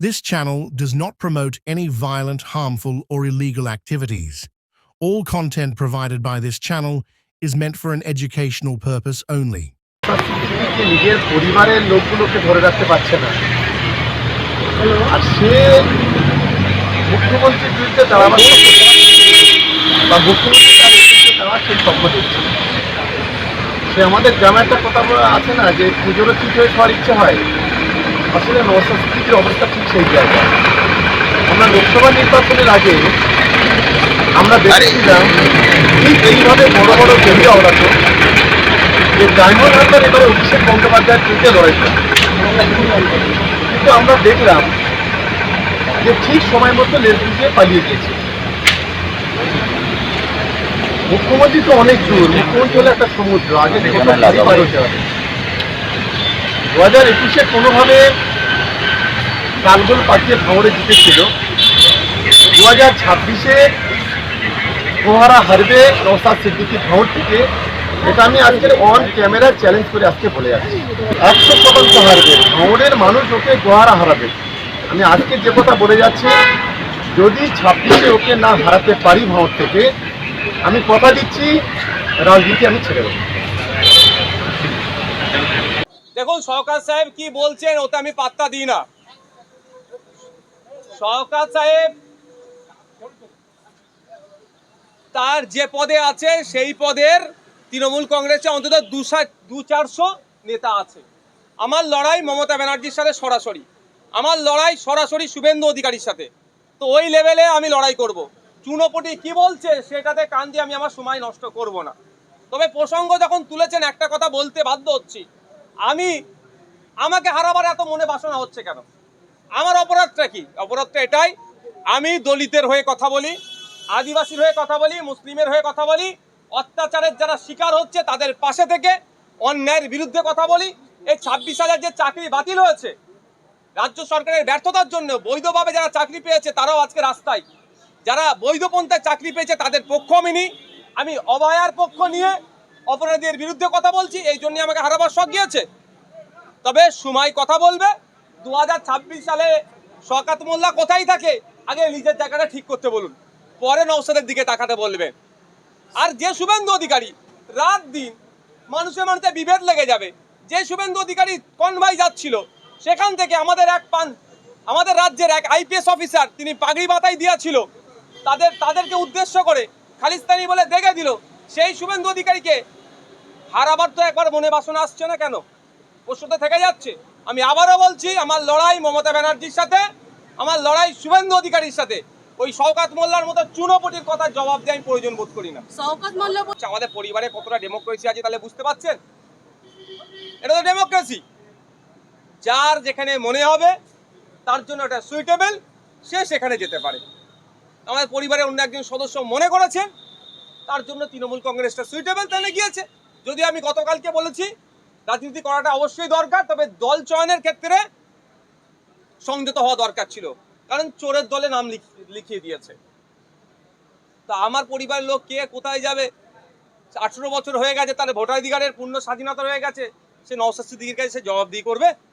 This channel does not promote any violent, harmful, or illegal activities. All content provided by this channel is meant for an educational purpose only. Siddiqui নিজের পরিবারের লোকগুলোকে ধরে রাখতে পারছে না আর সে মুখ্যমন্ত্রীর বিরুদ্ধে দাঁড়াবার বা মুখ্যমন্ত্রী তার বিরুদ্ধে দাঁড়াবার সেই স্বপ্ন দেখছে সে আমাদের গ্রামে একটা কথা বলা আছে না যে পুজোরও ঠিক হয়ে খাওয়ার ইচ্ছে হয় আসলে সিদ্দিকির অবস্থা ঠিক সেই জায়গায়। আমরা লোকসভা নির্বাচনের আগে আমরা দেখেছিলাম ঠিক এইভাবে বড় বড় জমি অবরাত যে ডায়মন্ড হারবার এবারে অভিষেক বন্দ্যোপাধ্যায়ের বিরুদ্ধে লড়াই কিন্তু আমরা দেখলাম যে ঠিক সময় মতো লেজ গুটিয়ে পালিয়ে গিয়েছে। মুখ্যমন্ত্রী তো অনেক দূর মুখ্যমন্ত্রী হলো একটা সমুদ্র আগে পার হতে হবে দু হাজার একুশে কোনোভাবে কালগোল পাঠিয়ে ভাঙড়ে জিতেছিল। দু হাজার ছাব্বিশে কোহারা হারবে নৌসাদ সিদ্দিকি ভাঙড় থেকে। এটা আমি আজকের অন ক্যামেরা চ্যালেঞ্জ করে আজকে বলে যাচ্ছি। একশো শতাংশ হারবে। ভাঙড়ের মানুষ ওকে গোহারা হারাবে। আমি আজকে যে কথা বলে যাচ্ছি, যদি ছাব্বিশে ওকে না হারাতে পারি ভাঙড় থেকে, আমি কথা দিচ্ছি, রাজনীতি আমি ছেড়ে দেবো। দেখুন সরকার সাহেব কি বলছেন, ওতে আমি পাত্তা দিই না। সরকার সাহেব, তার যে পদে আছে, সেই পদের তৃণমূল কংগ্রেসে অন্তত দু চারশো নেতা আছে। আমার লড়াই মমতা ব্যানার্জির সাথে সরাসরি। আমার লড়াই সরাসরি শুভেন্দু অধিকারীর সাথে। তো ওই লেভেলে আমি লড়াই করব। চুনোপটি কি বলছে, সেটাতে কান দিয়ে আমি আমার সময় নষ্ট করব না। তবে প্রসঙ্গ যখন তুলেছেন, একটা কথা বলতে বাধ্য হচ্ছি। আমি, আমাকে হারাবার এত মনে বাসনা হচ্ছে কেন? আমার অপরাধটা কি? অপরাধটা এটাই, আমি দলিতের হয়ে কথা বলি, আদিবাসীর হয়ে কথা বলি, মুসলিমের হয়ে কথা বলি, অত্যাচারের যারা শিকার হচ্ছে তাদের পাশে থেকে অন্যায়ের বিরুদ্ধে কথা বলি, এই ছাব্বিশ হাজার যে চাকরি বাতিল হয়েছে, রাজ্য সরকারের ব্যর্থতার জন্য বৈধভাবে যারা চাকরি পেয়েছে তারাও আজকে রাস্তায়। যারা বৈধ পন্থায় চাকরি পেয়েছে তাদের পক্ষ আমি নিই আমি অভয়ার পক্ষ নিয়ে অপরাধীদের বিরুদ্ধে কথা বলছি, এই জন্য আমাকে হারাবার শখ গিয়েছে। তবে সময় কথা বলবে। দু হাজার ছাব্বিশ সালে শকাত মোল্লা কোথায় থাকে, আগে নিজের জায়গাটা ঠিক করতে বলুন। পরে নৌসাদের দিকে তাকাতে বলবে। আর যে শুভেন্দু অধিকারী, রাত দিন মানুষের মানুষের বিভেদ লেগে যাবে। যে শুভেন্দু অধিকারী কনভাই যাচ্ছিল, সেখান থেকে আমাদের এক পান, আমাদের রাজ্যের এক আইপিএস অফিসার, তিনি পাগড়ি বাতাই দিয়েছিল। তাদের, তাদেরকে উদ্দেশ্য করে খালিস্তানি বলে দেখে দিল। সেই শুভেন্দু অধিকারীকে হারাবার তো একবার মনে বাসনা আসছে না কেন? প্রশ্নটা থেকে যাচ্ছে। আমি আবারও বলছি আমার লড়াই মমতা ব্যানার্জির সাথে আমার লড়াই শুভেন্দু অধিকারীর সাথে। ওই শওকাত মোল্লার মতো চুনোপটির কথা জবাব দিয়ে আমি প্রয়োজন বোধ করি না। শওকত মোল্লা আচ্ছা, আমাদের পরিবারে কতটা ডেমোক্রেসি আছে তাহলে বুঝতে পারছেন? এটা তো ডেমোক্রেসি যার যেখানে মনে হবে তার জন্য এটা সুইটেবল সে সেখানে যেতে পারে। আমাদের পরিবারের অন্য একজন সদস্য মনে করেছেন তার জন্য তৃণমূল কংগ্রেসটা সুইটেবল তাহলে গিয়েছে। যদি আমি গতকালকে বলেছি, রাজনীতি করাটা অবশ্যই দরকার, তবে দল চয়নের ক্ষেত্রে সংযত হওয়া দরকার ছিল। কারণ চোরের দলে নাম লিখ- লিখিয়ে দিয়েছে। তা আমার পরিবারের লোক কে, কোথায় যাবে? আঠেরো বছর হয়ে গেছে, তার ভোটাধিকারের পূর্ণ স্বাধীনতা হয়ে গেছে। সে নওসাদ সিদ্দিকির কাছে সে জবাবদিহি করবে।